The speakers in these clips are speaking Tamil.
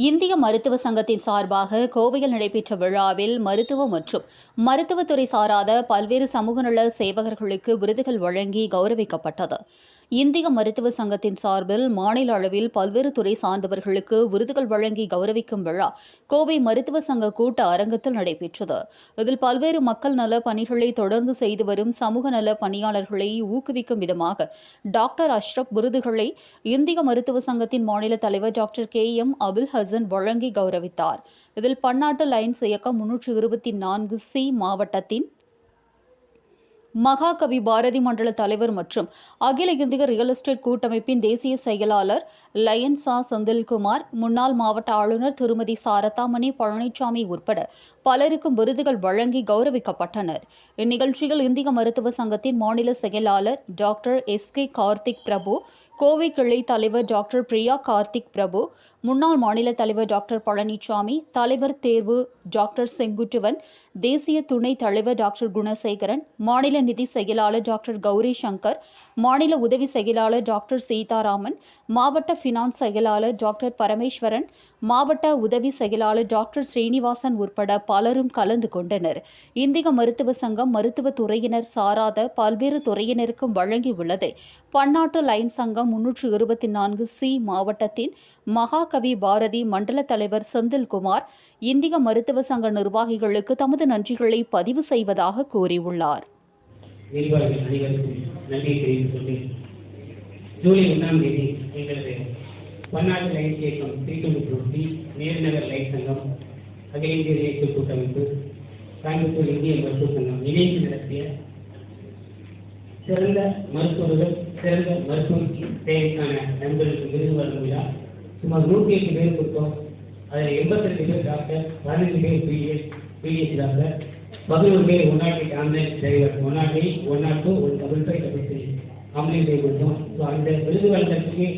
இந்திய மருத்துவ சங்கத்தின் சார்பாக கோவையில் நடைபெற்ற விழாவில் மருத்துவ மற்றும் மருத்துவத்துறை சாராத பல்வேறு சமூக நல சேவகர்களுக்கு விருதுகள் வழங்கி கௌரவிக்கப்பட்டது. இந்திய மருத்துவ சங்கத்தின் சார்பில் மாநில அளவில் பல்வேறு துறை சார்ந்தவர்களுக்கு விருதுகள் வழங்கி கௌரவிக்கும் விழா கோவை மருத்துவ சங்க கூட்ட அரங்கத்தில் நடைபெற்றது. இதில் பல்வேறு மக்கள் நல பணிகளை தொடர்ந்து செய்து வரும் சமூக நல பணியாளர்களை ஊக்குவிக்கும் விதமாக டாக்டர் அஷ்ரப் விருதுகளை இந்திய மருத்துவ சங்கத்தின் மாநில தலைவர் doctor K M Abul Hasan வழங்கி கௌரவித்தார். இதில் பன்னாட்டு லைன்ஸ் இயக்கம் முன்னூற்று இருபத்தி நான்கு சி மாவட்டத்தின் மகாகவி பாரதி மண்டல தலைவர் மற்றும் அகில இந்திய ரியல் எஸ்டேட் கூட்டமைப்பின் தேசிய செயலாளர் லயன்சா செந்தில்குமார் முன்னாள் மாவட்ட ஆளுநர் திருமதி சாரதாமணி பழனிசாமி உட்பட பலருக்கும் விருதுகள் வழங்கி கௌரவிக்கப்பட்டனர். இந்நிகழ்ச்சியில் இந்திய மருத்துவ சங்கத்தின் மாநில செயலாளர் doctor S K Karthik Prabhu Kovai கிளை தலைவர் டாக்டர் பிரியா கார்த்திக் பிரபு முன்னாள் மாநில தலைவர் டாக்டர் பழனிசாமி தலைவர் தேர்வு டாக்டர் செங்குட்டுவன் தேசிய துணைத் தலைவர் டாக்டர் குணசேகரன் மாநில நிதி செயலாளர் டாக்டர் கௌரி சங்கர் மாநில உதவி செயலாளர் டாக்டர் சீதாராமன் மாவட்ட ஃபினான்ஸ் செயலாளர் டாக்டர் பரமேஸ்வரன் மாவட்ட உதவி செயலாளர் டாக்டர் ஸ்ரீனிவாசன் உட்பட பலரும் கலந்து கொண்டனர். இந்திய மருத்துவ சங்கம் மருத்துவ துறையினர் சாராத பல்வேறு துறையினருக்கும் வழங்கியுள்ளது. பன்னாட்டு லைன் சங்கம் முன்னூற்று இருபத்தி நான்கு சி மாவட்டத்தின் மகாகவி பாரதி மண்டல தலைவர் செந்தில்குமார் இந்திய மருத்துவ சங்க நிர்வாகிகளுக்கு தமது நன்றிகளை பதிவு செய்வதாக கூறியுள்ளார். ஜூலை ஒன்றாம் தேதி எங்களது பன்னாட்டு லைட் இயக்கம் திருக்கணிப்பூர்த்தி நேர்நகர் லைட் சங்கம் அகில இந்திய இயக்க கூட்டமைப்பு கோயம்புத்தூர் இந்திய மருத்துவ சங்கம் இணைந்து நடத்திய சிறந்த மருத்துவர்கள் சிறந்த மருத்துவ தேவைக்கான நண்பர்களுக்கு விருது வழங்கும் விழா சுமார் நூற்றி எட்டு பேர் கொடுத்தோம். அதில் எண்பத்தெட்டு பேர் டாக்டர் பதினஞ்சு பேர் பிஎஸ் பிஎஸ் டாக்டர். பதினோரு பேர் one nought eight ambulance driver. One nought eight one nought two one double five double three ambulance driver கொடுத்தோம். ஸோ அந்த விருது வழங்கத்துக்கு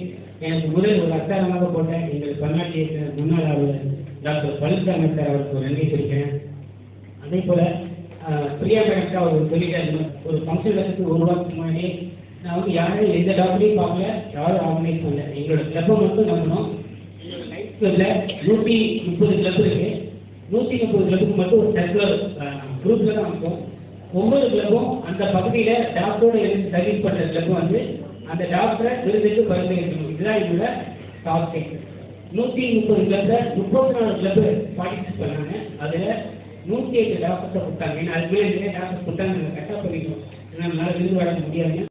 எனக்கு முதல் ஒரு அச்சாரமாக போட்ட எங்கள் பன்னாட்டு முன்னாள் ஆளுநர் டாக்டர் பழனிசாமி சார் அவருக்கு ஒரு நன்றி சொல்கிறேன் அதே போல் ஆஹ், பிரியா கணக்கா அவர் சொல்லிட்டாரு. ஒரு ஃபங்க்ஷன் வரதுக்கு ஒரு வாரத்துக்கு முன்னாடி நான் வந்து யாரும் எந்த டாக்டரையும் பார்க்கல யாரும் ஆர்கனைஸ் பண்ணல எங்களோட கிளப்பை மட்டும் நம்பணும். எங்களோட லைஃப் நூற்றி முப்பது கிளப் இருக்கு. நூற்றி முப்பது கிளப்புக்கு மட்டும் ஒரு சர்க்குலர் குரூப்ல தான் இருக்கும் ஒவ்வொரு கிளப்பும் அந்த பகுதியில் டாக்டரோட இருந்து சர்வீஸ் பண்ணுற கிளப் வந்து அந்த டாக்டரை விருதுக்கு பரிந்துரைக்கணும் இதுதான் எங்களோட டாக்டர் நூற்றி முப்பது கிளப்ல முப்பத்தி நாலு கிளப் பார்ட்டிசிபேட் பண்ணாங்க. அதில் நூற்றி எட்டு டாக்டர்ஸை கொடுத்தாங்க. ஏன்னா அதுக்குள்ளே மேலே நிறைய கொடுத்தாங்க நாங்கள் கரெக்டாக பண்ணிட்டோம். ஏன்னா நம்மளால விருது வழங்க முடியாது.